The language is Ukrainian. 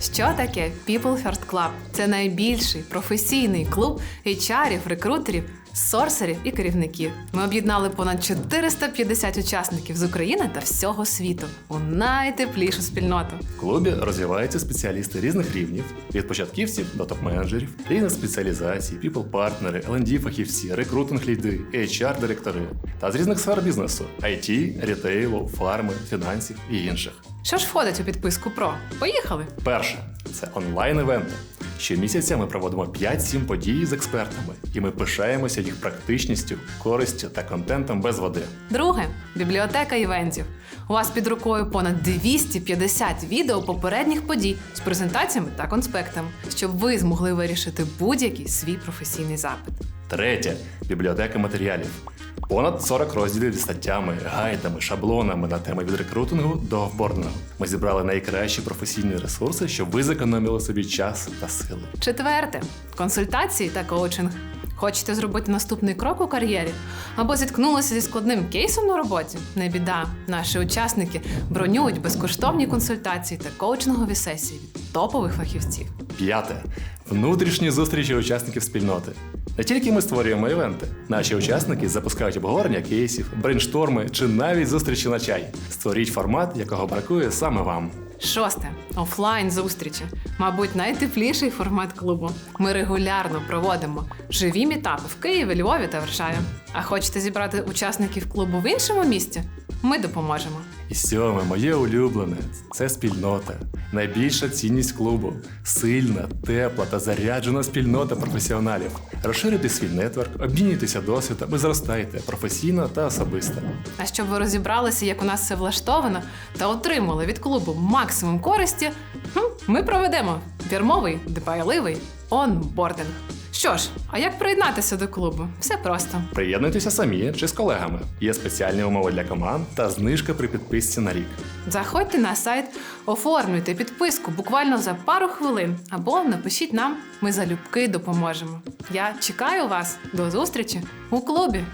Що таке People First Club? Це найбільший професійний клуб HR-ів, рекрутерів, сорсерів і керівників. Ми об'єднали понад 450 учасників з України та всього світу у найтеплішу спільноту. В клубі розвиваються спеціалісти різних рівнів від початківців до топ-менеджерів, різних спеціалізацій, піпл-партнери, lnd фахівці рекрутинг-ліди, HR-директори та з різних сфер бізнесу IT, рітейлу, фарми, фінансів і інших. Що ж входить у підписку Про? Поїхали! Перше це онлайн-івенти. Щомісяця ми проводимо 5-7 подій з експертами, і ми пишаємося їх практичністю, користю та контентом без води. Друге бібліотека івентів. У вас під рукою понад 250 відео попередніх подій з презентаціями та конспектами, щоб ви змогли вирішити будь-який свій професійний запит. Третє бібліотека матеріалів. Понад 40 розділів зі статтями, гайдами, шаблонами на теми від рекрутингу до офбордингу. Ми зібрали найкращі професійні ресурси, щоб ви зекономили собі час та сили. Четверте консультації та коучинг. Хочете зробити наступний крок у кар'єрі або зіткнулися зі складним кейсом на роботі? Не біда. Наші учасники бронюють безкоштовні консультації та коучингові сесії від топових фахівців. П'яте внутрішні зустрічі учасників спільноти. Не тільки ми створюємо івенти, наші учасники запускають обговорення кейсів, брейншторми чи навіть зустрічі на чай. Створіть формат, якого бракує саме вам. Шосте офлайн зустрічі. Мабуть, найтепліший формат клубу. Ми регулярно проводимо живі мітапи в Києві, Львові та Варшаві. А хочете зібрати учасників клубу в іншому місті? Ми допоможемо. І сьоме, моє улюблене це спільнота. Найбільша цінність клубу сильна, тепла та заряджена спільнота професіоналів. Розширюйте свій нетворк, обмінюйтеся досвідом і зростайте професійно та особисто. А щоб ви розібралися, як у нас все влаштовано, та отримали від клубу максимум користі, ми проведемо фірмовий дбайливий онбординг. Що ж, а як приєднатися до клубу? Все просто. Приєднуйтеся самі чи з колегами. Є спеціальні умови для команд та знижка при підписці на рік. Заходьте на сайт, оформлюйте підписку буквально за пару хвилин або напишіть нам, ми залюбки допоможемо. Я чекаю вас до зустрічі у клубі.